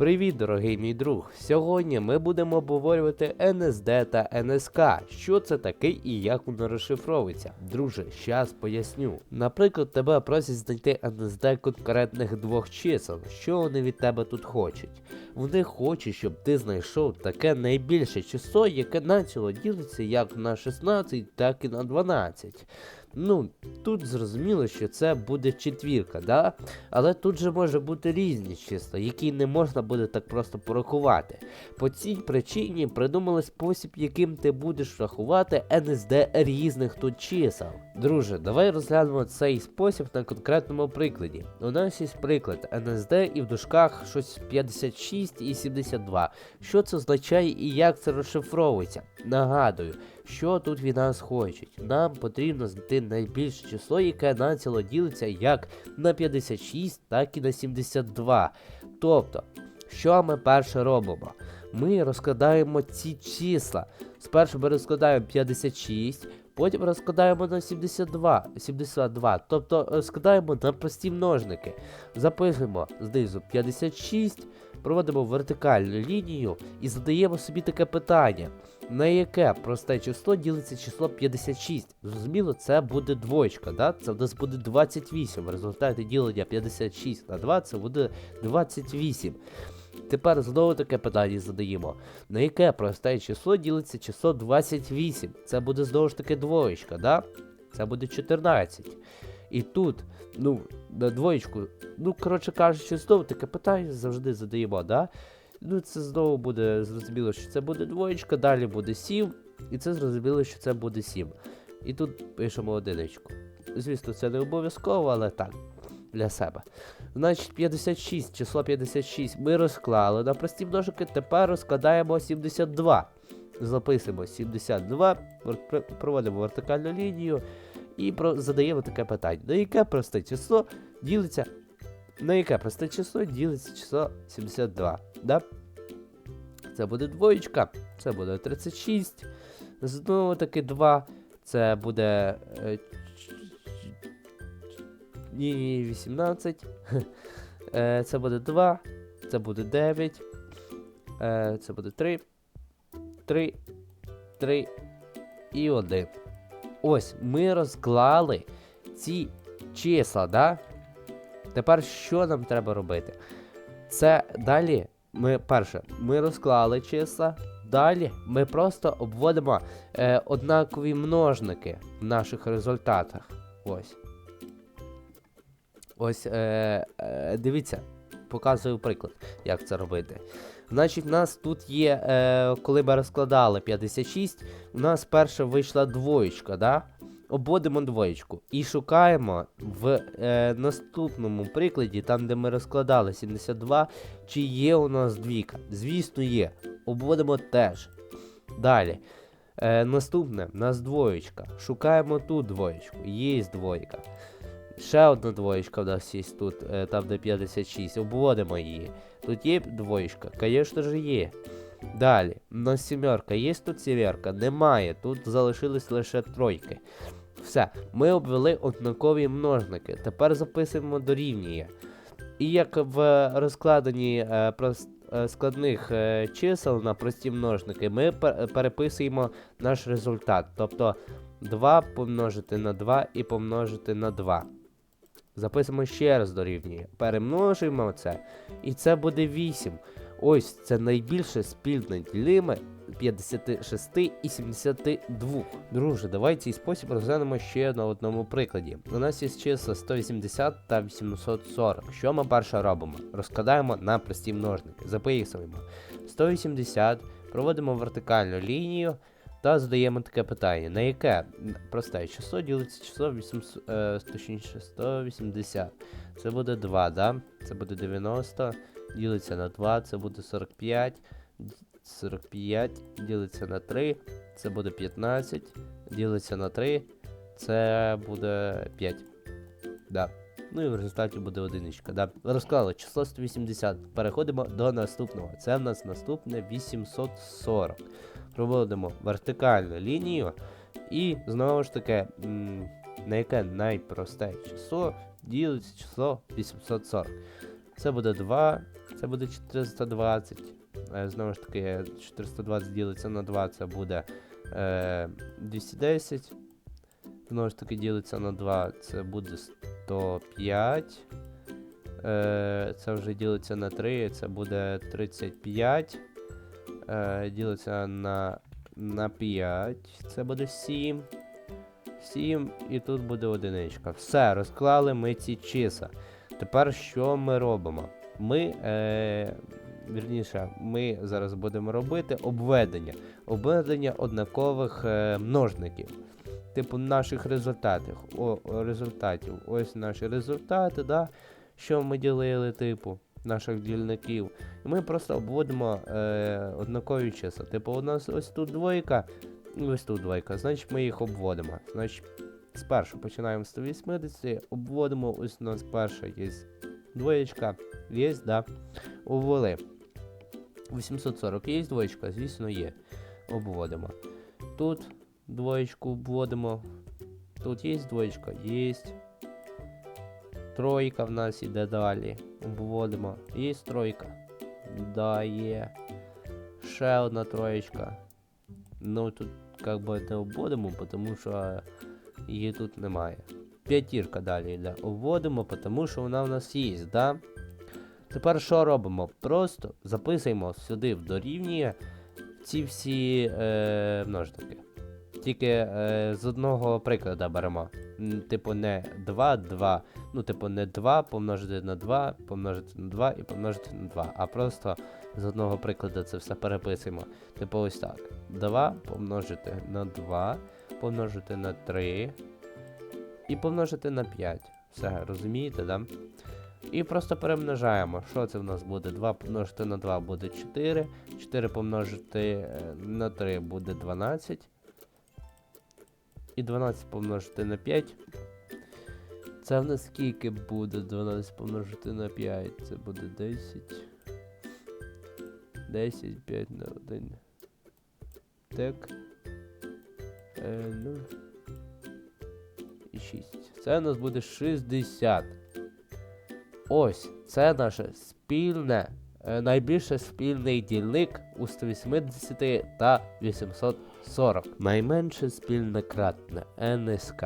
Привіт, дорогий мій друг! Сьогодні ми будемо обговорювати NSD та НСК. Що це таке і як воно розшифровується. Друже, щас поясню. Наприклад, тебе просять знайти NSD конкретних двох чисел. Що вони від тебе тут хочуть? Вони хочуть, щоб ти знайшов таке найбільше число, яке начало ділиться як на 16, так і на 12. Ну, тут зрозуміло, що це буде четвірка, да? Але тут же може бути різні числа, які не можна буде так просто порахувати. По цій причині придумали спосіб, яким ти будеш рахувати NSD різних тут чисел. Друже, давай розглянемо цей спосіб на конкретному прикладі. У нас є приклад NSD і в дужках щось 56 і 72. Що це означає і як це розшифровується? Nагадую, що тут від нас хочуть. Нам потрібно знайти найбільше число, яке націло ділиться як на 56, так і на 72. Тобто, що ми перше робимо? Ми розкладаємо ці числа. Спершу ми розкладаємо 56, потім розкладаємо на 72, 72, тобто складаємо на прості множники. Записуємо знизу 56, проводимо вертикальну лінію і задаємо собі таке питання. На яке просте число ділиться число 56? Зрозуміло, це буде двоєчка, да? Це в нас буде 28. В результаті ділення 56 на 2 це буде 28. Тепер знову таке питання задаємо. На яке просте число ділиться число 28? Це буде знову ж таки двоєчка, да? Це буде 14. І тут, ну, на двоєчку, ну, коротше кажучи, знову таке питання завжди задаємо, да? Ну, це знову буде зрозуміло, що це буде двоєчка, далі буде 7, і це зрозуміло, що це буде 7. І тут пишемо одиничку. Звісно, це не обов'язково, але так, для себе. Значить, 56, число 56 ми розклали на прості множики, тепер розкладаємо 72. Записуємо 72, проводимо вертикальну лінію і про- задаємо таке питання. На яке просте число ділиться на яке просте число ділиться число 72, да? Це буде двоєчка, це буде 36. Знову таки 2. Це буде. е, ні, 18. Е, Це буде 2. Це буде 9. Е, Це буде 3. 3. 3 і 1. Ось ми розклали ці числа, да? Тепер що нам треба робити? Це далі ми перше, ми розклали числа. Далі ми просто обводимо е, однакові множники в наших результатах. Ось. Ось, е, е, дивіться, показую приклад, як це робити. Значить, у нас тут є, е, коли ми розкладали 56, у нас перша вийшла двоєчка, да? обводимо двоєчку і шукаємо в е, наступному прикладі, там де ми розкладали 72, чи є у нас двійка. Звісно, є. Обводимо теж. Далі. Е, наступне, у нас двоєчка. Шукаємо тут двоєчку. Є двойка. Ще одна двоєчка в нас є тут, е, там де 56. Обводимо її. Тут є двоєчка, звісно ж є. Далі, у нас сімерка. Є тут сімерка? Немає. Тут залишились лише тройки. Все, ми обвели однакові множники. Тепер записуємо дорівнює. І як в розкладенні е, е, складних чисел на прості множники, ми пер- переписуємо наш результат. Тобто 2 помножити на 2 і помножити на 2. Записуємо ще раз дорівнює. Перемножуємо це. І це буде 8. Ось це найбільше спільне ділиме 56 і 72. Друже, давай цей спосіб розглянемо ще на одному прикладі. У нас є числа 180 та 840. Що ми перше робимо? Розкладаємо на прості множники. Записуємо 180, проводимо вертикальну лінію та задаємо таке питання. На яке просте число ділиться число 800, е, точніше 180. Це буде 2, да? Це буде 90, ділиться на 2, це буде 45. 45 ділиться на 3, це буде 15, ділиться на 3, це буде 5. Да. Ну і в результаті буде одиничка. Да. Розклали число 180. Переходимо до наступного. Це в нас наступне 840. Проводимо вертикальну лінію. І знову ж таки, на яке найпросте число ділиться число 840. Це буде 2, це буде 420. Е, Знову ж таки, 420 ділиться на 2, це буде е, 210. Знову ж таки, ділиться на 2, це буде 105. Е, це вже ділиться на 3, це буде 35. Е, ділиться на, на 5, це буде 7. 7 і тут буде одиничка. Все, розклали ми ці чиса. Тепер що ми робимо? Ми, е, вірніше, ми зараз будемо робити обведення. Обведення однакових е, множників. Типу наших результатів. О, результатів. Ось наші результати, да? що ми ділили, типу, наших дільників. І ми просто обводимо е, однакові числа. Типу, у нас ось тут двойка, і ось тут двойка. Значить ми їх обводимо. Значить, спершу починаємо з 180, обводимо, ось у нас перша є двоєчка. Є, да. Увели. 840 є двоєчка, звісно, є. Обводимо. Тут двоєчку обводимо. Тут є двоєчка, є. Тройка в нас іде далі. Обводимо. Є тройка. Да, є. Ще одна троєчка. Ну тут как би не обводимо, тому що її тут немає. П'ятірка далі йде. Обводимо, тому що вона в нас є, да? Тепер що робимо? Просто записуємо сюди в дорівнює ці всі е, множники. Тільки е, з одного прикладу беремо. Типу не 2, 2. Ну, типу, не 2 помножити на 2, помножити на 2 і помножити на 2. А просто з одного прикладу це все переписуємо. Типу ось так. 2 помножити на 2, помножити на 3 і помножити на 5. Все, розумієте, да? І просто перемножаємо. Що це в нас буде? 2 помножити на 2 буде 4. 4 помножити е, на 3 буде 12. І 12 помножити на 5. Це в нас скільки буде 12 помножити на 5? Це буде 10. 10, 5 на 1. Так. Е, 0. І 6. Це у нас буде 60. Ось, це наше спільне, найбільше спільний дільник у 180 та 840. Найменше спільне кратне НСК.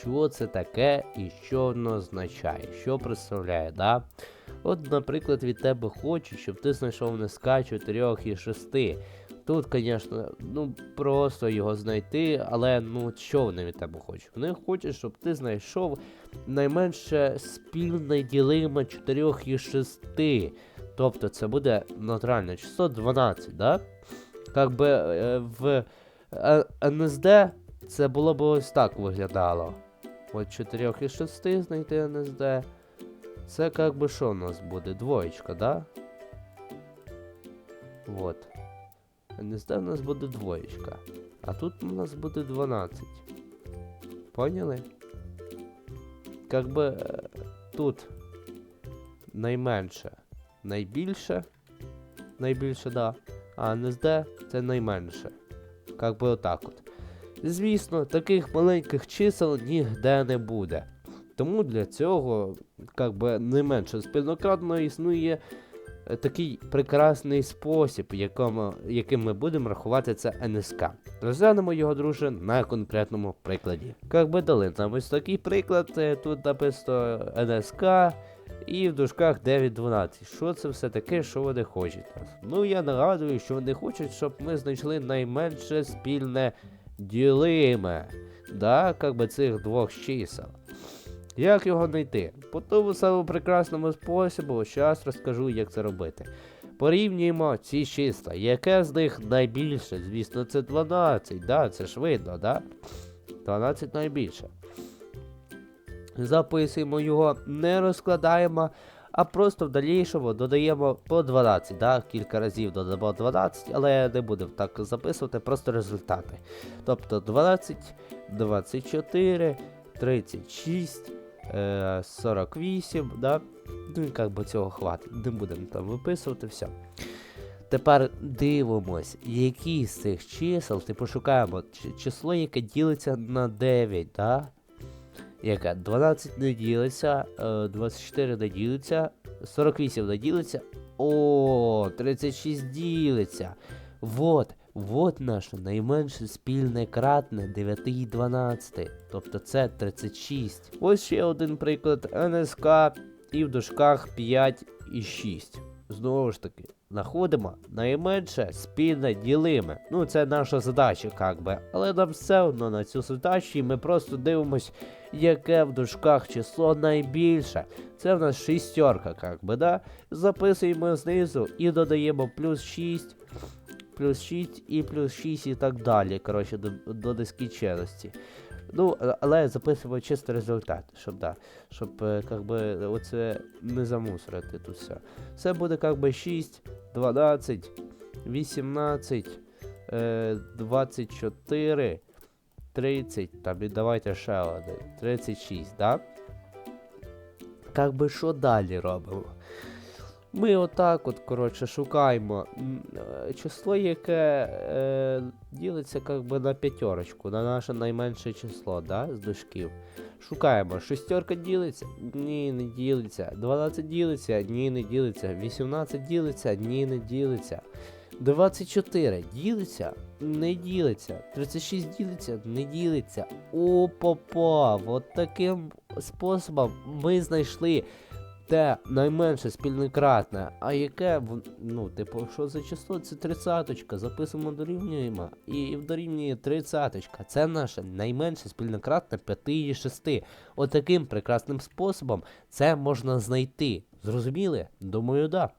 Що це таке і що воно означає? Що представляє, да? От, наприклад, від тебе хочуть, щоб ти знайшов НСК 4 і 6. Тут, звісно, ну просто його знайти, але ну що вони від тебе хочуть? Вони хочуть, щоб ти знайшов найменше спільне ділиме 4 і 6. Тобто це буде натуральне число 12, да? Как би е, в е, НСД це було б ось так виглядало. От 4 і 6 знайти НСД. Це как би що у нас буде? Двоєчка, да? Вот. НСД у нас буде двоєчка. А тут у нас буде 12. Поняли? Как би е, тут найменше, найбільше, найбільше, да. А НСД це найменше. Как би отак от. Звісно, таких маленьких чисел ніде не буде. Тому для цього, как би не менше спільнократно існує е, такий прекрасний спосіб, якому, яким ми будемо рахувати це НСК. Розглянемо його, друже, на конкретному прикладі. Как би дали нам ось такий приклад, е, тут написано НСК і в дужках 9.12. Що це все таке, що вони хочуть? Ну я нагадую, що вони хочуть, щоб ми знайшли найменше спільне ділиме. Да, как би цих двох чисел. Як його знайти? По тому самому прекрасному способу, зараз розкажу, як це робити. Порівнюємо ці числа. Яке з них найбільше? Звісно, це 12, да, це ж видно, да? 12 найбільше. Записуємо його, не розкладаємо, а просто в дальнішому додаємо по 12, да? кілька разів додамо 12, але не будемо так записувати, просто результати. Тобто 12, 24, 36, е, 48, да? Ну і як би цього хватить. Не будемо там виписувати все. Тепер дивимось, які з цих чисел, типу шукаємо число, яке ділиться на 9, да? Яке 12 не ділиться, е, 24 не ділиться, 48 не ділиться, О, 36 ділиться. Вот, вот наше найменше спільне кратне 9 і 12. Тобто це 36. Ось ще один приклад НСК і в дужках 5 і 6. Знову ж таки, знаходимо найменше спільне ділиме. Ну, це наша задача, як би. Але нам все одно на цю задачу, і ми просто дивимось, яке в дужках число найбільше. Це в нас шістерка, як би, да? Записуємо знизу і додаємо плюс 6, плюс 6 і плюс 6 і так далі. Коротше, до, до нескінченності. Ну, але записуємо чисто результат, щоб да, щоб е, как би, оце не замусорити тут все. Це буде как би 6, 12, 18, е, 24, 30, там і давайте ще один, 36, да? Как би що далі робимо? Ми отак от, коротше, шукаємо е, число, яке е, ділиться как би на п'ятерочку, на наше найменше число, да, з дужків. Шукаємо, шестерка ділиться? Ні, не ділиться. 12 ділиться? Ні, не ділиться. 18 ділиться? Ні, не ділиться. 24 ділиться? Не ділиться. 36 ділиться? Не ділиться. О, попа! От таким способом ми знайшли те найменше спільнократне, а яке, ну, типу, що за число? Це тридцяточка, записуємо дорівнюємо, і дорівнює тридцяточка. Це наше найменше спільникратне 5 і 6. Отаким прекрасним способом це можна знайти. Зрозуміли? Думаю, да.